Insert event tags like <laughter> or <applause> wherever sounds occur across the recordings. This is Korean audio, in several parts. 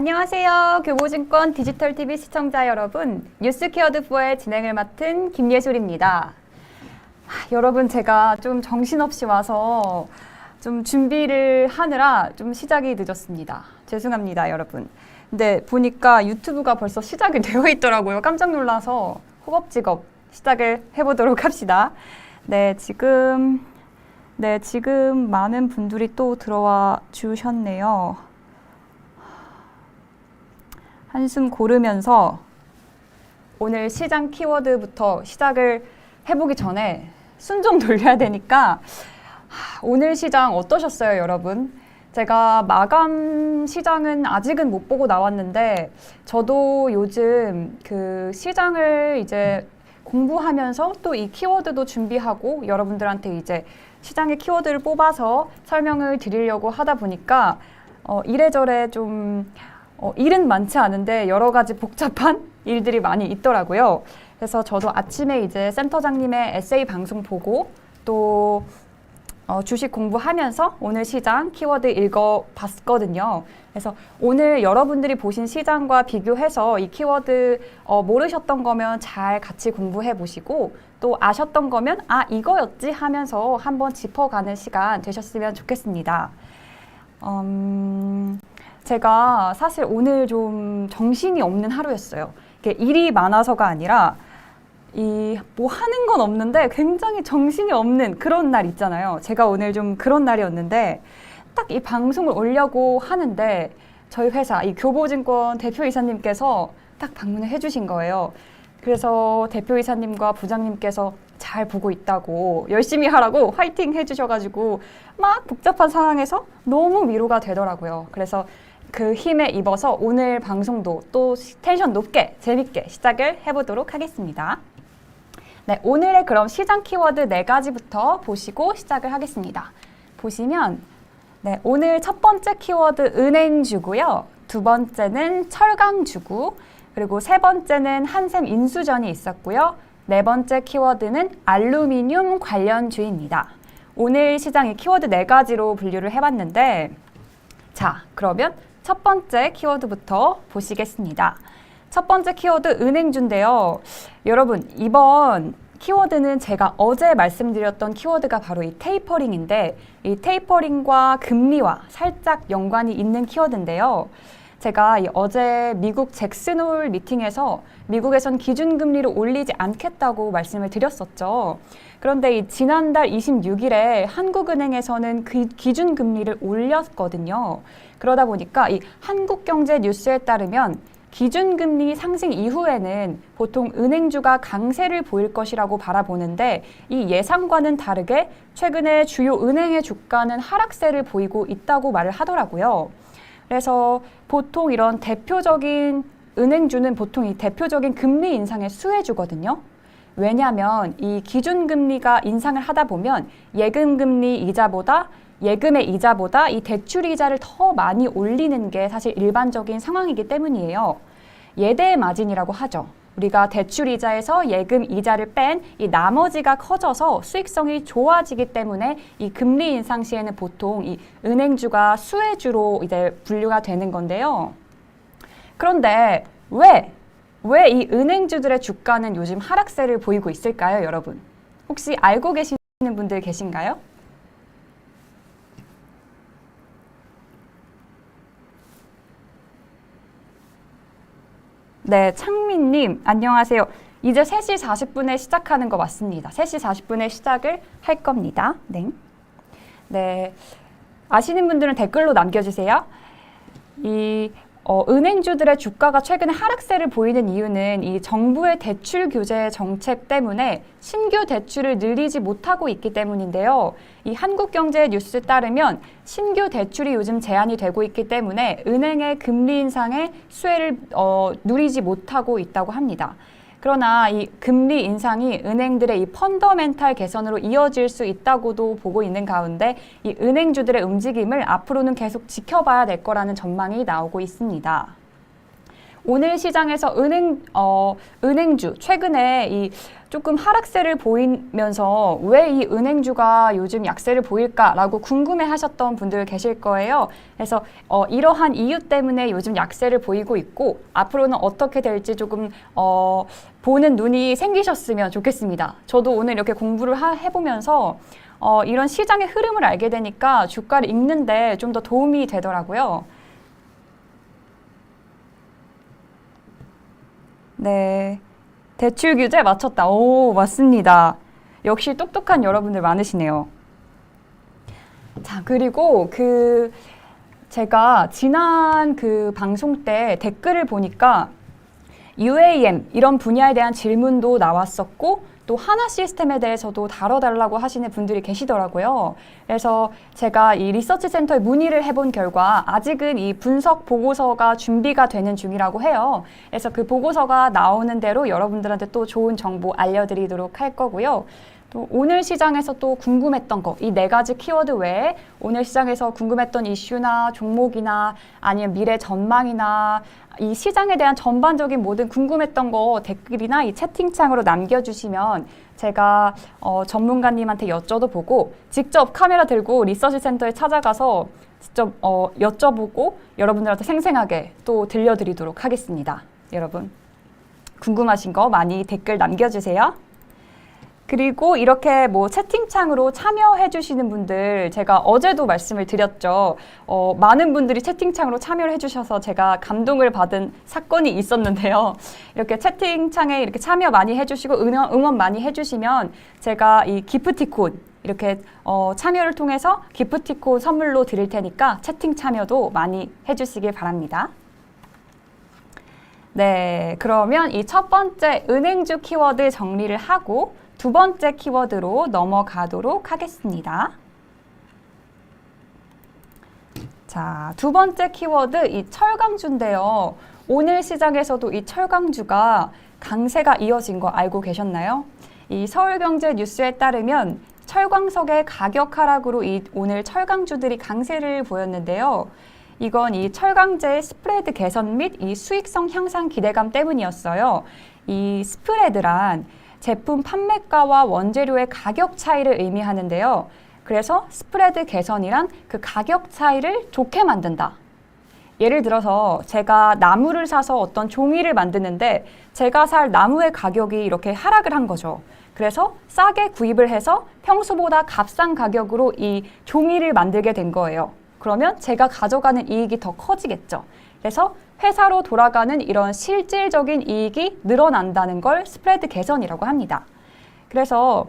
안녕하세요. 교보증권 디지털 TV 시청자 여러분. 뉴스 키워드 4의 진행을 맡은 김예술입니다. 하, 여러분 제가 좀 정신없이 와서 좀 준비를 하느라 좀 시작이 늦었습니다. 죄송합니다, 여러분. 근데 보니까 유튜브가 벌써 시작이 <laughs> 되어 있더라고요. 깜짝 놀라서 호겁지겁 시작을 해보도록 합시다. 네, 지금 네, 지금 많은 분들이 또 들어와 주셨네요. 한숨 고르면서 오늘 시장 키워드부터 시작을 해보기 전에 순 좀 돌려야 되니까 하, 오늘 시장 어떠셨어요, 여러분? 제가 마감 시장은 아직은 못 보고 나왔는데 저도 요즘 그 시장을 이제 공부하면서 또 이 키워드도 준비하고 여러분들한테 이제 시장의 키워드를 뽑아서 설명을 드리려고 하다 보니까 어, 이래저래 좀 어, 일은 많지 않은데 여러 가지 복잡한 <laughs> 일들이 많이 있더라고요. 그래서 저도 아침에 이제 센터장님의 에세이 방송 보고 또 어, 주식 공부하면서 오늘 시장 키워드 읽어봤거든요. 그래서 오늘 여러분들이 보신 시장과 비교해서 이 키워드 어, 모르셨던 거면 잘 같이 공부해 보시고 또 아셨던 거면 아 이거였지 하면서 한번 짚어가는 시간 되셨으면 좋겠습니다. 음, 제가 사실 오늘 좀 정신이 없는 하루였어요. 일이 많아서가 아니라 이 뭐 하는 건 없는데 굉장히 정신이 없는 그런 날 있잖아요. 제가 오늘 좀 그런 날이었는데 딱 이 방송을 올려고 하는데 저희 회사 이 교보증권 대표이사님께서 딱 방문을 해주신 거예요. 그래서 대표이사님과 부장님께서 잘 보고 있다고 열심히 하라고 화이팅 해주셔가지고 막 복잡한 상황에서 너무 위로가 되더라고요. 그래서 그 힘에 입어서 오늘 방송도 또 텐션 높게 재밌게 시작을 해보도록 하겠습니다. 네, 오늘의 그럼 시장 키워드 네 가지부터 보시고 시작을 하겠습니다. 보시면 네, 오늘 첫 번째 키워드 은행주고요. 두 번째는 철강주고 그리고 세 번째는 한샘 인수전이 있었고요. 네 번째 키워드는 알루미늄 관련주입니다. 오늘 시장의 키워드 네 가지로 분류를 해봤는데 자, 그러면 첫 번째 키워드부터 보시겠습니다. 첫 번째 키워드 은행주인데요. 여러분, 이번 키워드는 제가 어제 말씀드렸던 키워드가 바로 이 테이퍼링인데 이 테이퍼링과 금리와 살짝 연관이 있는 키워드인데요. 제가 이 어제 미국 잭슨홀 미팅에서 미국에선 기준금리를 올리지 않겠다고 말씀을 드렸었죠. 그런데 이 지난달 26일에 한국은행에서는 그 기준 금리를 올렸거든요. 그러다 보니까 이 한국경제 뉴스에 따르면 기준금리 상승 이후에는 보통 은행주가 강세를 보일 것이라고 바라보는데 이 예상과는 다르게 최근에 주요 은행의 주가는 하락세를 보이고 있다고 말을 하더라고요. 그래서 보통 이런 대표적인 은행주는 보통 이 대표적인 금리 인상의 수혜주거든요. 왜냐하면 이 기준금리가 인상을 하다 보면 예금금리 이자보다 예금의 이자보다 이 대출 이자를 더 많이 올리는 게 사실 일반적인 상황이기 때문이에요. 예대 마진이라고 하죠. 우리가 대출 이자에서 예금 이자를 뺀 이 나머지가 커져서 수익성이 좋아지기 때문에 이 금리 인상 시에는 보통 이 은행주가 수혜주로 이제 분류가 되는 건데요. 그런데 왜, 왜 이 은행주들의 주가는 요즘 하락세를 보이고 있을까요, 여러분? 혹시 알고 계시는 분들 계신가요? 네, 창민님, 안녕하세요. 이제 3시 40분에 시작하는 거 맞습니다. 3시 40분에 시작을 할 겁니다. 네. 네. 아시는 분들은 댓글로 남겨주세요. 이 어, 은행주들의 주가가 최근에 하락세를 보이는 이유는 이 정부의 대출 규제 정책 때문에 신규 대출을 늘리지 못하고 있기 때문인데요. 이 한국경제 뉴스에 따르면 신규 대출이 요즘 제한이 되고 있기 때문에 은행의 금리 인상의 수혜를 어, 누리지 못하고 있다고 합니다. 그러나 이 금리 인상이 은행들의 이 펀더멘탈 개선으로 이어질 수 있다고도 보고 있는 가운데 이 은행주들의 움직임을 앞으로는 계속 지켜봐야 될 거라는 전망이 나오고 있습니다. 오늘 시장에서 은행 어 은행주 최근에 이 조금 하락세를 보이면서 왜 이 은행주가 요즘 약세를 보일까라고 궁금해 하셨던 분들 계실 거예요. 그래서 어, 이러한 이유 때문에 요즘 약세를 보이고 있고 앞으로는 어떻게 될지 조금 어, 보는 눈이 생기셨으면 좋겠습니다. 저도 오늘 이렇게 공부를 하, 해보면서 어, 이런 시장의 흐름을 알게 되니까 주가를 읽는데 좀 더 도움이 되더라고요. 네. 대출 규제 맞췄다. 오, 맞습니다. 역시 똑똑한 여러분들 많으시네요. 자, 그리고 그 제가 지난 그 방송 때 댓글을 보니까 UAM 이런 분야에 대한 질문도 나왔었고 또 하나 시스템에 대해서도 다뤄달라고 하시는 분들이 계시더라고요. 그래서 제가 이 리서치 센터에 문의를 해본 결과 아직은 이 분석 보고서가 준비가 되는 중이라고 해요. 그래서 그 보고서가 나오는 대로 여러분들한테 또 좋은 정보 알려드리도록 할 거고요. 또 오늘 시장에서 또 궁금했던 거, 이 네 가지 키워드 외에 오늘 시장에서 궁금했던 이슈나 종목이나 아니면 미래 전망이나 이 시장에 대한 전반적인 모든 궁금했던 거 댓글이나 이 채팅창으로 남겨주시면 제가 어, 전문가님한테 여쭤도 직접 카메라 들고 리서치 센터에 찾아가서 직접 어, 여쭤보고 여러분들한테 생생하게 또 들려드리도록 하겠습니다. 여러분 궁금하신 거 많이 댓글 남겨주세요. 그리고 이렇게 뭐 채팅창으로 참여해 주시는 분들 제가 어제도 말씀을 드렸죠. 어, 많은 분들이 채팅창으로 참여를 해 주셔서 제가 감동을 받은 사건이 있었는데요. 이렇게 채팅창에 이렇게 참여 많이 해 주시고 응원, 응원 많이 해 주시면 제가 이 기프티콘 이렇게 어, 참여를 통해서 기프티콘 선물로 드릴 테니까 채팅 참여도 많이 해 주시길 바랍니다. 네, 그러면 이 첫 번째 은행주 키워드 정리를 하고 두 번째 키워드로 넘어가도록 하겠습니다. 자, 두 번째 키워드 이 철강주인데요. 오늘 시장에서도 이 철강주가 강세가 이어진 거 알고 계셨나요? 이 서울경제 뉴스에 따르면 철광석의 가격 하락으로 이 오늘 철강주들이 강세를 보였는데요. 이건 이 철강제의 스프레드 개선 및 이 수익성 향상 기대감 때문이었어요. 이 스프레드란 제품 판매가와 원재료의 가격 차이를 의미하는데요. 그래서 스프레드 개선이란 그 가격 차이를 좋게 만든다. 예를 들어서 제가 나무를 사서 어떤 종이를 만드는데 제가 살 나무의 가격이 이렇게 하락을 한 거죠. 그래서 싸게 구입을 해서 평소보다 값싼 가격으로 이 종이를 만들게 된 거예요. 그러면 제가 가져가는 이익이 더 커지겠죠. 그래서 회사로 돌아가는 이런 실질적인 이익이 늘어난다는 걸 스프레드 개선이라고 합니다. 그래서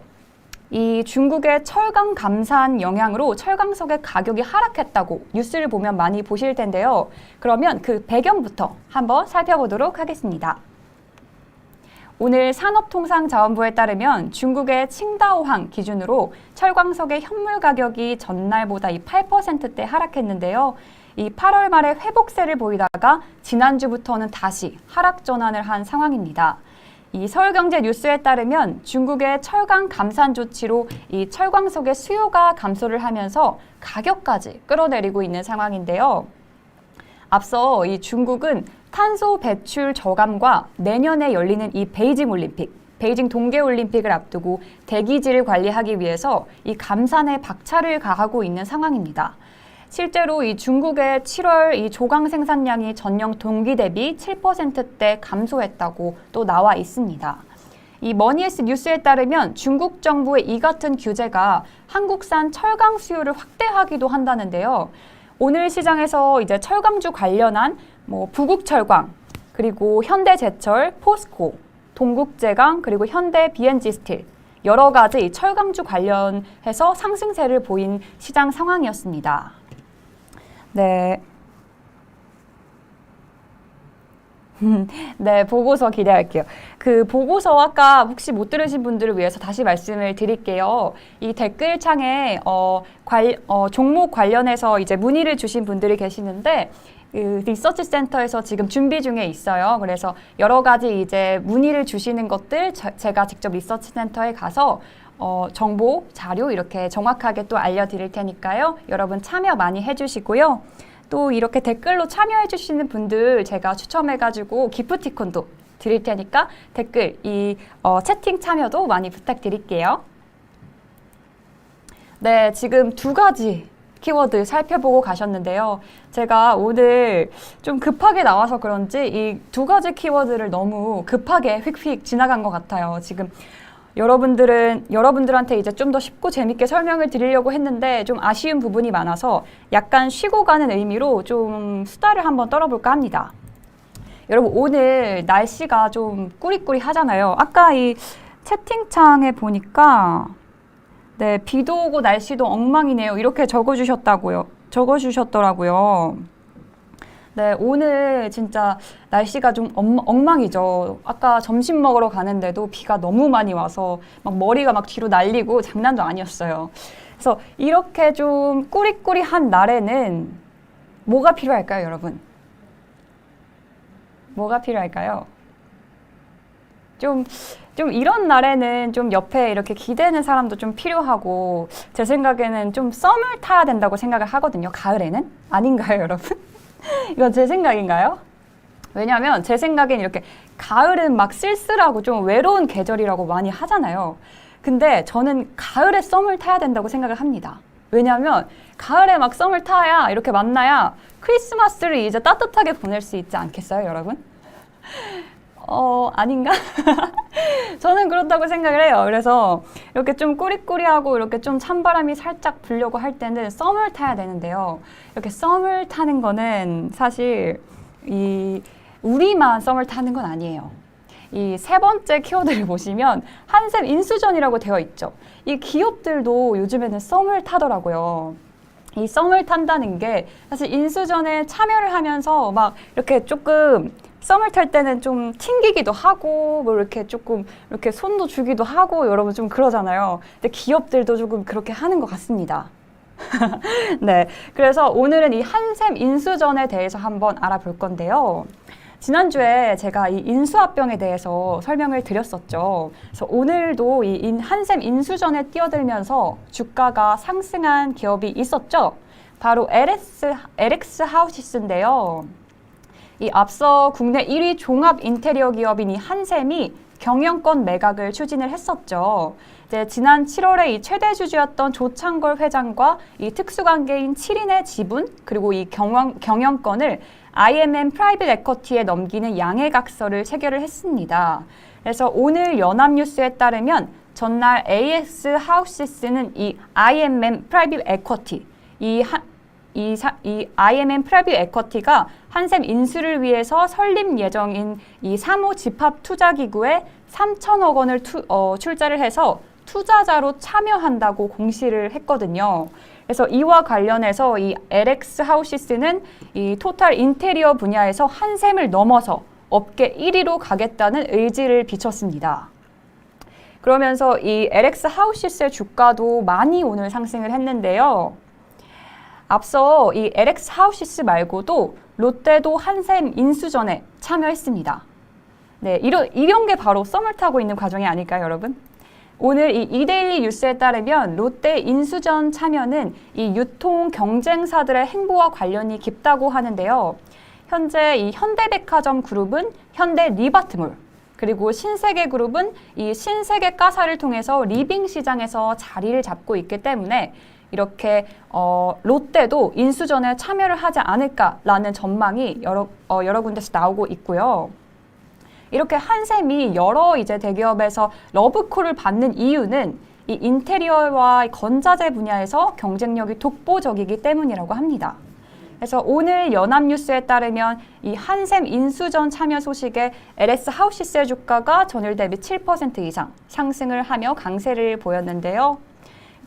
이 중국의 철강 감산 영향으로 철강석의 가격이 하락했다고 뉴스를 보면 많이 보실 텐데요. 그러면 그 배경부터 한번 살펴보도록 하겠습니다. 오늘 산업통상자원부에 따르면 중국의 칭다오항 기준으로 철광석의 현물 가격이 전날보다 이 8%대 하락했는데요. 이 8월 말에 회복세를 보이다가 지난주부터는 다시 하락 전환을 한 상황입니다. 이 서울경제 뉴스에 따르면 중국의 철강 감산 조치로 이 철광석의 수요가 감소를 하면서 가격까지 끌어내리고 있는 상황인데요. 앞서 이 중국은 탄소 배출 저감과 내년에 열리는 이 베이징 올림픽, 베이징 동계 올림픽을 앞두고 대기질을 관리하기 위해서 이 감산에 박차를 가하고 있는 상황입니다. 실제로 이 중국의 7월 이 조강 생산량이 전년 동기 대비 7%대 감소했다고 또 나와 있습니다. 이 머니에스 뉴스에 따르면 중국 정부의 이 같은 규제가 한국산 철강 수요를 확대하기도 한다는데요. 오늘 시장에서 이제 철강주 관련한 뭐 부국철강 그리고 현대제철, 포스코, 동국제강 그리고 현대 비엔지 스틸 여러 가지 철강주 관련해서 상승세를 보인 시장 상황이었습니다. 네. <laughs> 네, 보고서 기대할게요. 그 보고서 아까 혹시 못 들으신 분들을 위해서 다시 말씀을 드릴게요. 이 댓글창에 어, 관, 어, 종목 관련해서 이제 문의를 주신 분들이 계시는데 그 리서치 센터에서 지금 준비 중에 있어요. 그래서 여러 가지 이제 문의를 주시는 것들 저, 제가 직접 리서치 센터에 가서 어, 정보, 자료 이렇게 정확하게 또 알려드릴 테니까요. 여러분 참여 많이 해주시고요. 또 이렇게 댓글로 참여해 주시는 분들 제가 추첨해가지고 기프티콘도 드릴 테니까 댓글 이 어, 채팅 참여도 많이 부탁드릴게요. 네, 지금 두 가지 키워드 살펴보고 가셨는데요. 제가 오늘 좀 급하게 나와서 그런지 이 두 가지 키워드를 너무 급하게 휙휙 지나간 것 같아요. 지금 여러분들은 여러분들한테 이제 좀 더 쉽고 재밌게 설명을 드리려고 했는데 좀 아쉬운 부분이 많아서 약간 쉬고 가는 의미로 좀 수다를 한번 떨어볼까 합니다. 여러분 오늘 날씨가 좀 꾸리꾸리 하잖아요. 아까 이 채팅창에 보니까 네 비도 오고 날씨도 엉망이네요. 이렇게 적어 주셨다고요. 적어 주셨더라고요. 네 오늘 진짜 날씨가 좀 엉- 엉망이죠. 아까 점심 먹으러 가는데도 비가 너무 많이 와서 막 머리가 막 뒤로 날리고 장난도 아니었어요. 그래서 이렇게 좀 꾸리꾸리한 날에는 뭐가 필요할까요, 여러분? 뭐가 필요할까요? 좀, 좀 이런 날에는 좀 옆에 이렇게 기대는 사람도 좀 필요하고, 제 생각에는 좀 썸을 타야 된다고 생각을 하거든요. 가을에는? 아닌가요, 여러분? <laughs> 이건 제 생각인가요? 왜냐하면 제 생각엔 이렇게 가을은 막 쓸쓸하고 좀 외로운 계절이라고 많이 하잖아요. 근데 저는 가을에 썸을 타야 된다고 생각을 합니다. 왜냐하면 가을에 막 썸을 타야 이렇게 만나야 크리스마스를 이제 따뜻하게 보낼 수 있지 않겠어요, 여러분? 어, 아닌가? <laughs> 저는 그렇다고 생각을 해요. 그래서 이렇게 좀 꾸리꾸리하고 이렇게 좀 찬바람이 살짝 불려고 할 때는 썸을 타야 되는데요. 이렇게 썸을 타는 거는 사실 이 우리만 썸을 타는 건 아니에요. 이 세 번째 키워드를 <laughs> 보시면 한샘 인수전이라고 되어 있죠. 이 기업들도 요즘에는 썸을 타더라고요. 이 썸을 탄다는 게 사실 인수전에 참여를 하면서 막 이렇게 조금 썸을 탈 때는 좀 튕기기도 하고 뭐 이렇게 조금 이렇게 손도 주기도 하고 여러분 좀 그러잖아요. 근데 기업들도 조금 그렇게 하는 것 같습니다. <laughs> 네. 그래서 오늘은 이 한샘 인수전에 대해서 한번 알아볼 건데요. 지난주에 제가 이 인수합병에 대해서 설명을 드렸었죠. 그래서 오늘도 이 인- 한샘 인수전에 뛰어들면서 주가가 상승한 기업이 있었죠. 바로 LS, LX 하우시스인데요. 이 앞서 국내 1위 종합 인테리어 기업인 이 한샘이 경영권 매각을 추진을 했었죠. 이제 지난 7월에 이 최대 주주였던 조창걸 회장과 이 특수관계인 7인의 지분 그리고 이 경영, 경영권을 IMM 프라이빗 에쿼티에 넘기는 양해각서를 체결을 했습니다. 그래서 오늘 연합뉴스에 따르면 전날 AS 하우시스는 이 IMM 프라이빗 에쿼티 이 한, 이, 사, 이 IMM 프라이빗 에쿼티가 한샘 인수를 위해서 설립 예정인 이 3호 집합 투자 기구에 3천억 원을 투, 어, 출자를 해서 투자자로 참여한다고 공시를 했거든요. 그래서 이와 관련해서 이 LX 하우시스는 이 토탈 인테리어 분야에서 한샘을 넘어서 업계 1위로 가겠다는 의지를 비쳤습니다. 그러면서 이 LX 하우시스의 주가도 많이 오늘 상승을 했는데요. 앞서 이 LX 하우시스 말고도 롯데도 한샘 인수전에 참여했습니다. 네, 이런, 이런 게 바로 썸을 타고 있는 과정이 아닐까요, 여러분? 오늘 이 이데일리 뉴스에 따르면 롯데 인수전 참여는 이 유통 경쟁사들의 행보와 관련이 깊다고 하는데요. 현재 이 현대백화점 그룹은 현대 리바트몰, 그리고 신세계 그룹은 이 신세계 가사를 통해서 리빙 시장에서 자리를 잡고 있기 때문에 이렇게 어, 롯데도 인수전에 참여를 하지 않을까라는 전망이 여러 어, 여러 군데서 나오고 있고요. 이렇게 한샘이 여러 이제 대기업에서 러브콜을 받는 이유는 이 인테리어와 건자재 분야에서 경쟁력이 독보적이기 때문이라고 합니다. 그래서 오늘 연합뉴스에 따르면 이 한샘 인수전 참여 소식에 LS 하우시스의 주가가 전일 대비 7% 이상 상승을 하며 강세를 보였는데요.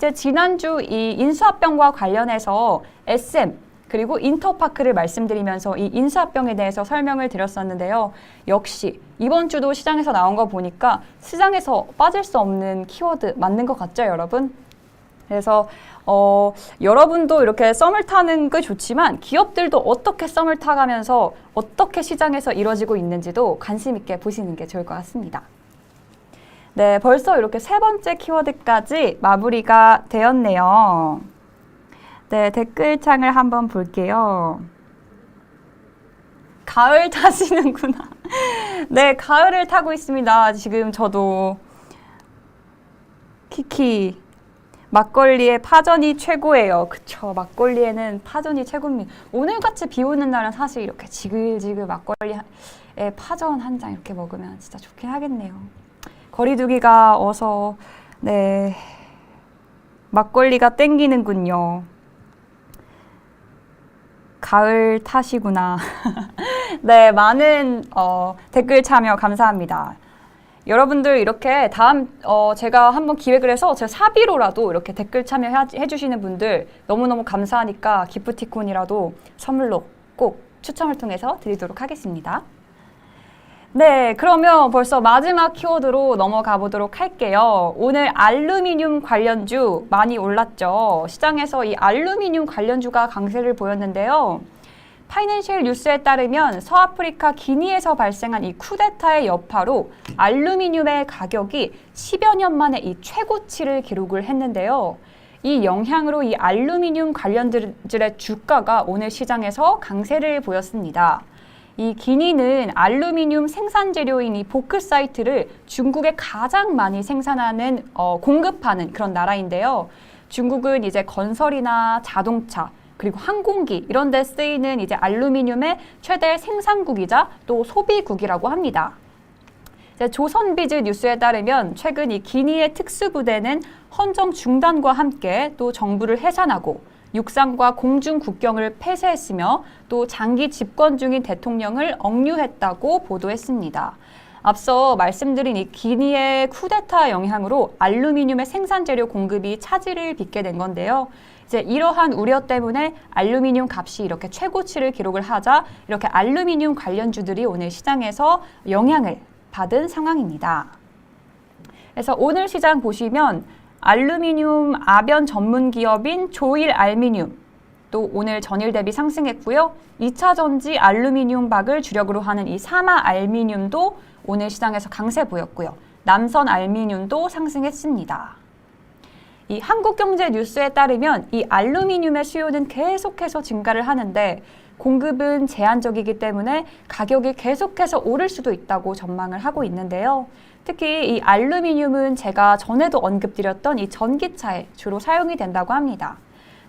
이제 지난주 이 인수합병과 관련해서 SM 그리고 인터파크를 말씀드리면서 이 인수합병에 대해서 설명을 드렸었는데요. 역시 이번 주도 시장에서 나온 거 보니까 시장에서 빠질 수 없는 키워드 맞는 것 같죠, 여러분? 그래서 어, 여러분도 이렇게 썸을 타는 게 좋지만 기업들도 어떻게 썸을 타가면서 어떻게 시장에서 이루어지고 있는지도 관심 있게 보시는 게 좋을 것 같습니다. 네, 벌써 이렇게 세 번째 키워드까지 마무리가 되었네요. 네, 댓글창을 한번 볼게요. 가을 <laughs> 타시는구나. 네, 가을을 타고 있습니다. 지금 저도 키키 막걸리의 파전이 최고예요. 그쵸. 막걸리에는 파전이 최고입니다. 오늘같이 비 오는 날은 사실 이렇게 지글지글 막걸리에 파전 한잔 이렇게 먹으면 진짜 좋긴 하겠네요. 거리두기가 어서 네 막걸리가 땡기는군요. 가을 타시구나. <laughs> 네, 많은 어, 댓글 참여 감사합니다. 여러분들 이렇게 다음 어, 제가 한번 기획을 해서 제가 사비로라도 이렇게 댓글 참여해 주시는 분들 너무너무 감사하니까 기프티콘이라도 선물로 꼭 추첨을 통해서 드리도록 하겠습니다. 네, 그러면 벌써 마지막 키워드로 넘어가 보도록 할게요. 오늘 알루미늄 관련주 많이 올랐죠. 시장에서 이 알루미늄 관련주가 강세를 보였는데요. 파이낸셜 뉴스에 따르면 서아프리카 기니에서 발생한 이 쿠데타의 여파로 알루미늄의 가격이 10여 년 만에 이 최고치를 기록을 했는데요. 이 영향으로 이 알루미늄 관련들의 주가가 오늘 시장에서 강세를 보였습니다. 이 기니는 알루미늄 생산 재료인 이 보크사이트를 중국에 가장 많이 생산하는 어, 공급하는 그런 나라인데요. 중국은 이제 건설이나 자동차 그리고 항공기 이런 데 쓰이는 이제 알루미늄의 최대 생산국이자 또 소비국이라고 합니다. 조선비즈 뉴스에 따르면 최근 이 기니의 특수부대는 헌정 중단과 함께 또 정부를 해산하고 육상과 공중 국경을 폐쇄했으며 또 장기 집권 중인 대통령을 억류했다고 보도했습니다. 앞서 말씀드린 이 기니의 쿠데타 영향으로 알루미늄의 생산 재료 공급이 차질을 빚게 된 건데요. 이제 이러한 우려 때문에 알루미늄 값이 이렇게 최고치를 기록을 하자 이렇게 알루미늄 관련주들이 오늘 시장에서 영향을 받은 상황입니다. 그래서 오늘 시장 보시면 알루미늄 아변 전문 기업인 조일 알미늄 또 오늘 전일 대비 상승했고요. 2차 전지 알루미늄 박을 주력으로 하는 이 사마 알미늄도 오늘 시장에서 강세 보였고요. 남선 알미늄도 상승했습니다. 이 한국경제 뉴스에 따르면 이 알루미늄의 수요는 계속해서 증가를 하는데 공급은 제한적이기 때문에 가격이 계속해서 오를 수도 있다고 전망을 하고 있는데요. 특히 이 알루미늄은 제가 전에도 언급드렸던 이 전기차에 주로 사용이 된다고 합니다.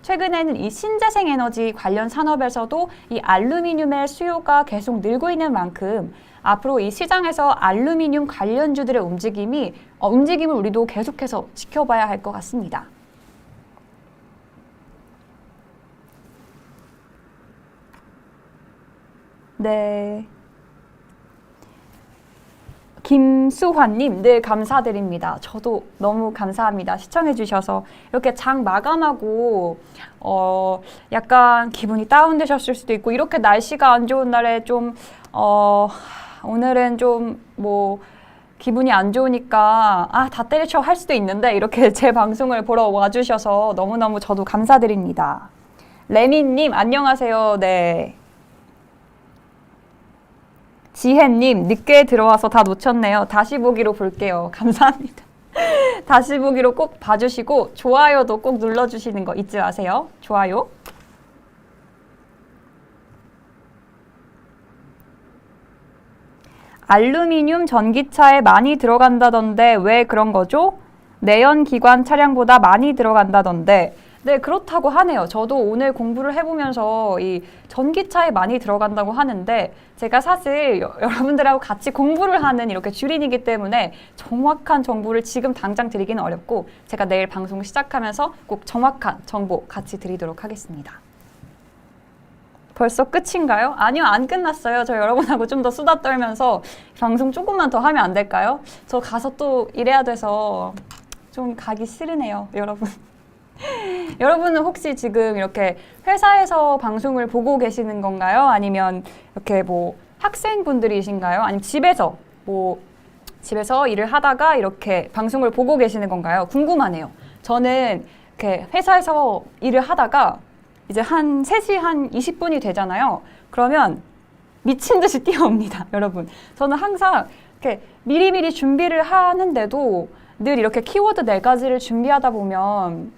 최근에는 이 신재생 에너지 관련 산업에서도 이 알루미늄의 수요가 계속 늘고 있는 만큼 앞으로 이 시장에서 알루미늄 관련주들의 움직임이 어, 움직임을 우리도 계속해서 지켜봐야 할 것 같습니다. 네. 김수환님, 늘 감사드립니다. 저도 너무 감사합니다. 시청해주셔서. 이렇게 장 마감하고, 어, 약간 기분이 다운되셨을 수도 있고, 이렇게 날씨가 안 좋은 날에 좀, 어, 오늘은 좀 뭐, 기분이 안 좋으니까, 아, 다 때려쳐 할 수도 있는데, 이렇게 <laughs> 제 방송을 보러 와주셔서 너무너무 저도 감사드립니다. 레미님, 안녕하세요. 네. 지혜님, 늦게 들어와서 다 놓쳤네요. 다시 보기로 볼게요. <laughs> 감사합니다. 다시 보기로 꼭 봐주시고, 좋아요도 꼭 눌러주시는 거 잊지 마세요. 좋아요. 알루미늄 전기차에 많이 들어간다던데 왜 그런 거죠? 내연기관 차량보다 많이 들어간다던데 네, 그렇다고 하네요. 저도 오늘 공부를 해보면서 이 전기차에 많이 들어간다고 하는데 제가 사실 여, 러분들하고 같이 공부를 하는 이렇게 주린이기 때문에 정확한 정보를 지금 당장 드리기는 어렵고 제가 내일 방송 시작하면서 꼭 정확한 정보 같이 드리도록 하겠습니다. 벌써 끝인가요? 아니요, 안 끝났어요. 저 여러분하고 좀 더 수다 떨면서 방송 조금만 더 하면 안 될까요? 저 가서 또 일해야 돼서 좀 가기 싫으네요, 여러분. <laughs> 여러분은 혹시 지금 이렇게 회사에서 방송을 보고 계시는 건가요? 아니면 이렇게 뭐 학생분들이신가요? 아니면 집에서 뭐 집에서 일을 하다가 이렇게 방송을 보고 계시는 건가요? 궁금하네요. 저는 이렇게 회사에서 일을 하다가 이제 한 3시 한 20분이 되잖아요. 그러면 미친 듯이 뛰어옵니다, <laughs> 여러분. 저는 항상 이렇게 미리미리 준비를 하는데도 늘 이렇게 키워드 네 가지를 준비하다 보면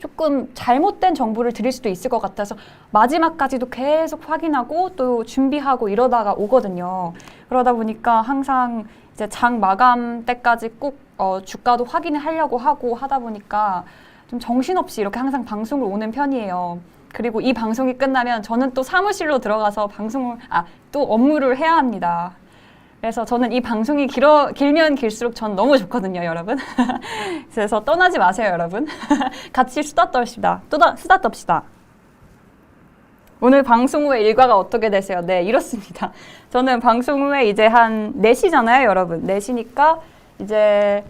조금 잘못된 정보를 드릴 수도 있을 것 같아서 마지막까지도 계속 확인하고 또 준비하고 이러다가 오거든요. 그러다 보니까 항상 이제 장 마감 때까지 꼭 어, 주가도 확인을 하려고 하고 하다 보니까 좀 정신없이 이렇게 항상 방송을 오는 편이에요. 그리고 이 방송이 끝나면 저는 또 사무실로 들어가서 방송을 아 또 업무를 해야 합니다. 그래서 저는 이 방송이 길어 길면 길수록 전 너무 좋거든요, 여러분. <laughs> 그래서 떠나지 마세요, 여러분. <laughs> 같이 수다 떨시다. 또다 수다 떱시다. 오늘 방송 후에 일과가 어떻게 되세요? 네, 이렇습니다. <laughs> 저는 방송 후에 이제 한 4시잖아요, 여러분. 4시니까 이제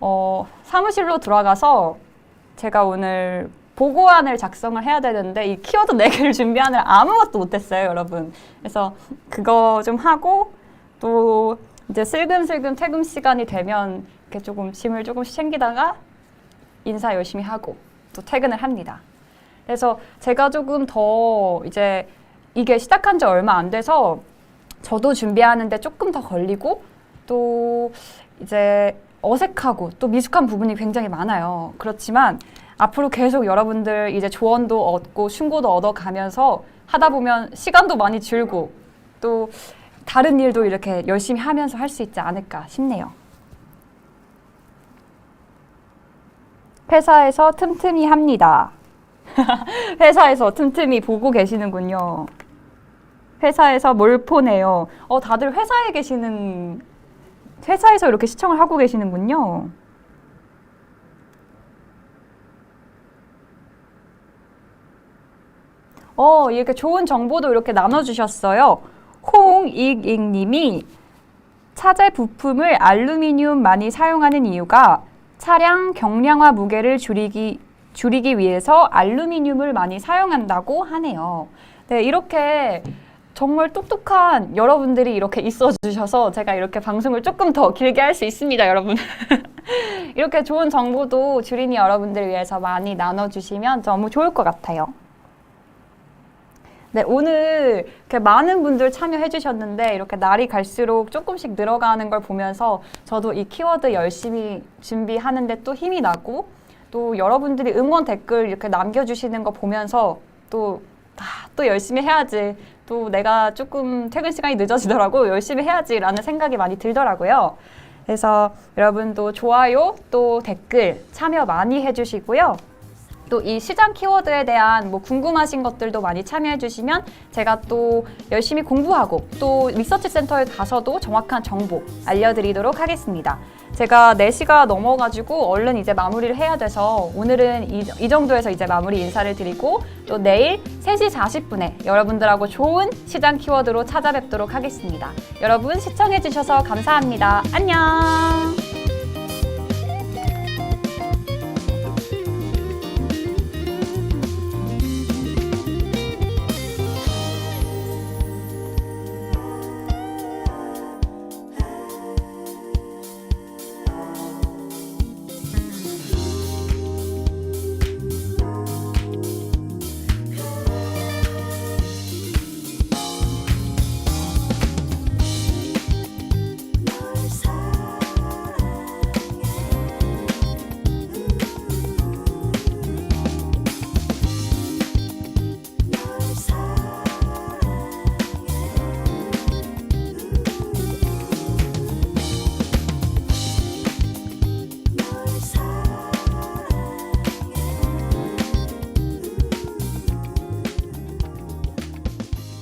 어, 사무실로 들어가서 제가 오늘 보고안을 작성을 해야 되는데 이 키워드 4개를 준비하느라 아무것도 못했어요, 여러분. 그래서 그거 좀 하고 또 이제 슬금슬금 퇴근 시간이 되면 이렇게 조금 짐을 조금씩 챙기다가 인사 열심히 하고 또 퇴근을 합니다. 그래서 제가 조금 더 이제 이게 시작한 지 얼마 안 돼서 저도 준비하는데 조금 더 걸리고 또 이제 어색하고 또 미숙한 부분이 굉장히 많아요. 그렇지만 앞으로 계속 여러분들 이제 조언도 얻고 충고도 얻어가면서 하다 보면 시간도 많이 줄고 또 다른 일도 이렇게 열심히 하면서 할 수 있지 않을까 싶네요. 회사에서 틈틈이 합니다. <laughs> 회사에서 틈틈이 보고 계시는군요. 회사에서 몰포네요. 어, 다들 회사에 계시는, 회사에서 이렇게 시청을 하고 계시는군요. 어, 이렇게 좋은 정보도 이렇게 나눠주셨어요. 홍익익님이 차제 부품을 알루미늄 많이 사용하는 이유가 차량 경량화 무게를 줄이기 줄이기 위해서 알루미늄을 많이 사용한다고 하네요. 네, 이렇게 정말 똑똑한 여러분들이 이렇게 있어 주셔서 제가 이렇게 방송을 조금 더 길게 할 수 있습니다, 여러분. <laughs> 이렇게 좋은 정보도 주린이 여러분들 위해서 많이 나눠 주시면 너무 좋을 것 같아요. 네, 오늘 이렇게 많은 분들 참여해 주셨는데 이렇게 날이 갈수록 조금씩 늘어가는 걸 보면서 저도 이 키워드 열심히 준비하는데 또 힘이 나고 또 여러분들이 응원 댓글 이렇게 남겨주시는 거 보면서 또, 아, 또 열심히 해야지. 또 내가 조금 퇴근 시간이 늦어지더라고. 열심히 해야지라는 생각이 많이 들더라고요. 그래서 여러분도 좋아요, 또 댓글 참여 많이 해주시고요. 또 이 시장 키워드에 대한 뭐 궁금하신 것들도 많이 참여해 주시면 제가 또 열심히 공부하고 또 리서치 센터에 가서도 정확한 정보 알려드리도록 하겠습니다. 제가 4시가 넘어가지고 얼른 이제 마무리를 해야 돼서 오늘은 이, 이 정도에서 이제 마무리 인사를 드리고 또 내일 3시 40분에 여러분들하고 좋은 시장 키워드로 찾아뵙도록 하겠습니다. 여러분 시청해주셔서 감사합니다. 안녕!